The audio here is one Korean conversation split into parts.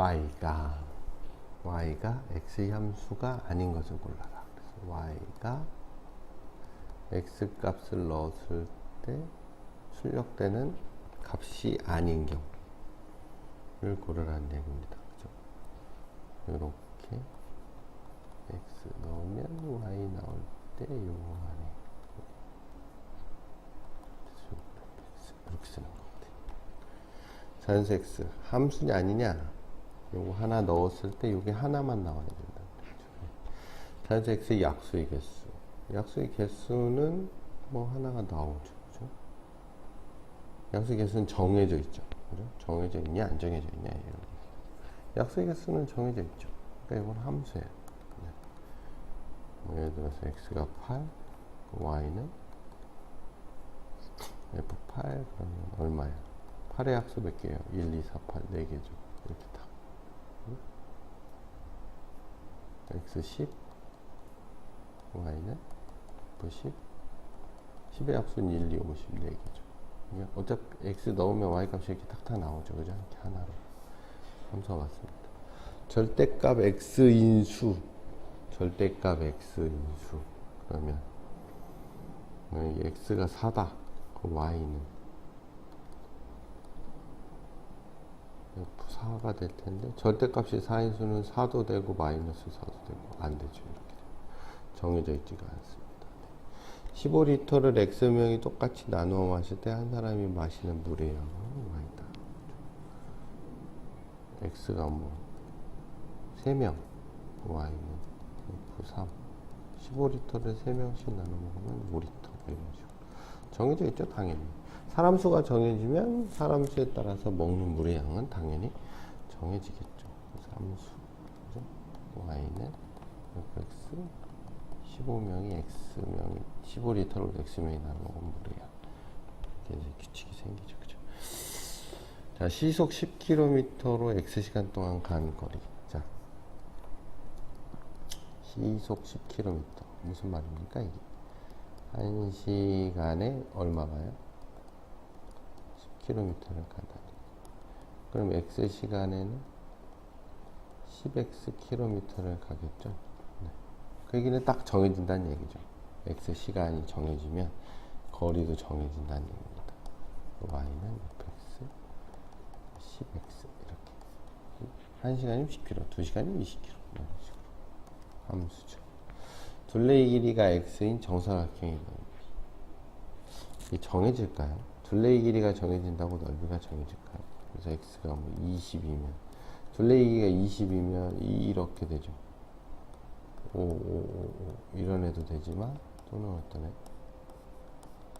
y가 y가 x의 함수가 아닌 것을 골라라. 그래서 y가 x 값을 넣었을 때 출력되는 값이 아닌 경우를 고르라는 얘기입니다. 그죠? 이렇게 x 넣으면 y 나올 때 요거 안에 이렇게 쓰는 것 같아요. 자연수 x 함수냐 아니냐 요거 하나 넣었을 때 요게 하나만 나와야 된다. 자연수 x의 약수의 개수 약수의 개수는 뭐 하나가 나오죠. 그죠? 약수의 개수는 정해져 있죠. 그죠? 정해져 있냐 안 정해져 있냐 이런 약수의 개수는 정해져 있죠. 그러니까 이건 함수예요. 네. 뭐 예를 들어서 x가 8, y는 F8 그러면 얼마야? 8의 약수 몇 개예요? 1, 2, 4, 8, 4개죠. 이렇게 다. X10, Y는 F10, 10의 약수는 1, 2, 5, 10, 4개죠. 이게 어차피 X 넣으면 Y 값이 이렇게 탁탁 나오죠. 그죠? 이렇게 하나로. 함수가 맞습니다. 절대값 X인수, 절대값 X인수. 그러면 이 X가 4다. 그 Y는 F4가 될 텐데 절대값이 4인수는 4도 되고 마이너스 4도 되고 안 되죠 이렇게. 정해져 있지가 않습니다. 15리터를 X명이 똑같이 나누어 마실 때 한 사람이 마시는 양은 Y다 X가 뭐 3명 Y는 F3 15리터를 3명씩 나눠 먹으면 5리터 이런 식으로. 정해져 있죠, 당연히. 사람 수가 정해지면 사람 수에 따라서 먹는 물의 양은 당연히 정해지겠죠. 그래서 함수, 그죠? y는 fx 15명이 x명이 15리터를 x명이 나눠 먹은 물의 양. 이렇게 이제 규칙이 생기죠, 그죠? 자, 시속 10km로 x시간 동안 간 거리. 자, 시속 10km. 무슨 말입니까, 이게? 한 시간에 얼마가요? 10km를 가다니. 그럼 x 시간에는 10x km를 가겠죠. 네. 그 얘기는 딱 정해진다는 얘기죠. x 시간이 정해지면 거리도 정해진다는 얘기입니다. y는 fx 10x 이렇게. 한 시간이면 10km, 두 시간이면 20km 이런 식으로 함수죠. 둘레의 길이가 x인 정사각형이 이 정해질까요? 둘레의 길이가 정해진다고 넓이가 정해질까요? 그래서 x가 뭐 20이면 둘레의 길이가 20이면 이렇게 되죠. 5, 5, 5, 5 이런 애도 되지만 또는 어떤 애?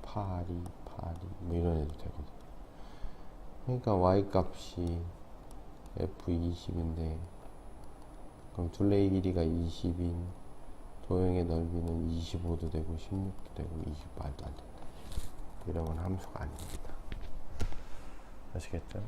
8, 2, 8, 2, 뭐 이런 애도 되거든. 그러니까 y 값이 f20인데 그럼 둘레의 길이가 20인 도형의 넓이는 25도 되고 16도 되고 20 말도 안 된다. 이런 건 함수가 아닙니다. 아시겠죠?